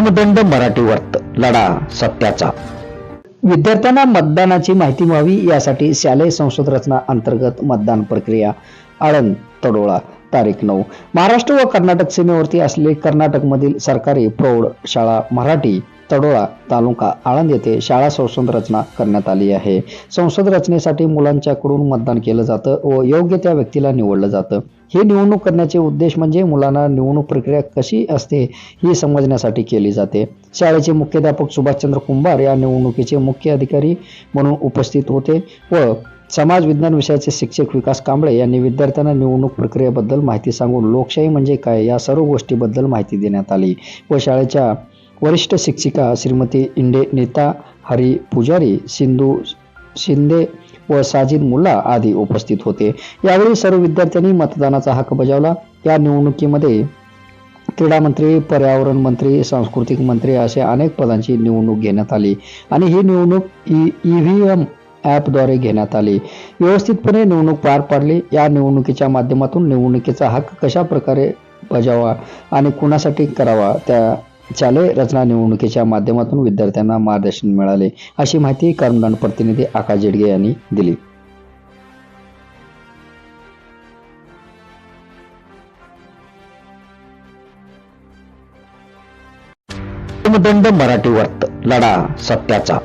दंड मराठी वर्त लढा सत्याचा. विद्यार्थ्यांना मतदानाची माहिती व्हावी यासाठी शालेय संसद रचना अंतर्गत मतदान प्रक्रिया आळंद तडोळा तारीख नऊ. महाराष्ट्र व कर्नाटक सीमेवरती असले कर्नाटकमधील सरकारी प्रौढ शाळा मराठी तडोळा तालुका आळंद येथे शाळा संसद रचना करण्यात आली आहे. संसद रचनेसाठी मुलांच्याकडून मतदान केलं जातं व योग्य त्या व्यक्तीला निवडलं जातं. ही निवडणूक करण्याचे उद्देश म्हणजे मुलांना निवडणूक प्रक्रिया कशी असते ही समजण्यासाठी केली जाते. शाळेचे मुख्याध्यापक सुभाषचंद्र कुंभार या निवडणुकीचे मुख्य अधिकारी म्हणून उपस्थित होते व समाज विज्ञान विषयाचे शिक्षक विकास कांबळे यांनी विद्यार्थ्यांना निवडणूक प्रक्रियेबद्दल माहिती सांगून लोकशाही म्हणजे काय या सर्व गोष्टीबद्दल माहिती देण्यात आली व शाळेच्या वरिष्ठ शिक्षिका श्रीमती इंडे नेता हरी पुजारी सिंधू शिंदे व साजिद मुल्ला आदी उपस्थित होते. यावेळी सर्व विद्यार्थ्यांनी मतदानाचा हक्क बजावला. या निवडणुकीमध्ये क्रीडा मंत्री पर्यावरण मंत्री सांस्कृतिक मंत्री असे अनेक पदांची निवडणूक घेण्यात आली आणि ही निवडणूक ई व्ही एम ॲपद्वारे घेण्यात आली. व्यवस्थितपणे निवडणूक पार पाडली. या निवडणुकीच्या माध्यमातून निवडणुकीचा हक्क कशा प्रकारे बजावा आणि कुणासाठी करावा त्या शालेय रचना निवडणुकीच्या माध्यमातून विद्यार्थ्यांना मार्गदर्शन मिळाले अशी माहिती कर्मदान प्रतिनिधी आकाश जेडगे यांनी दिली. मराठी वर्त लढा सत्याचा.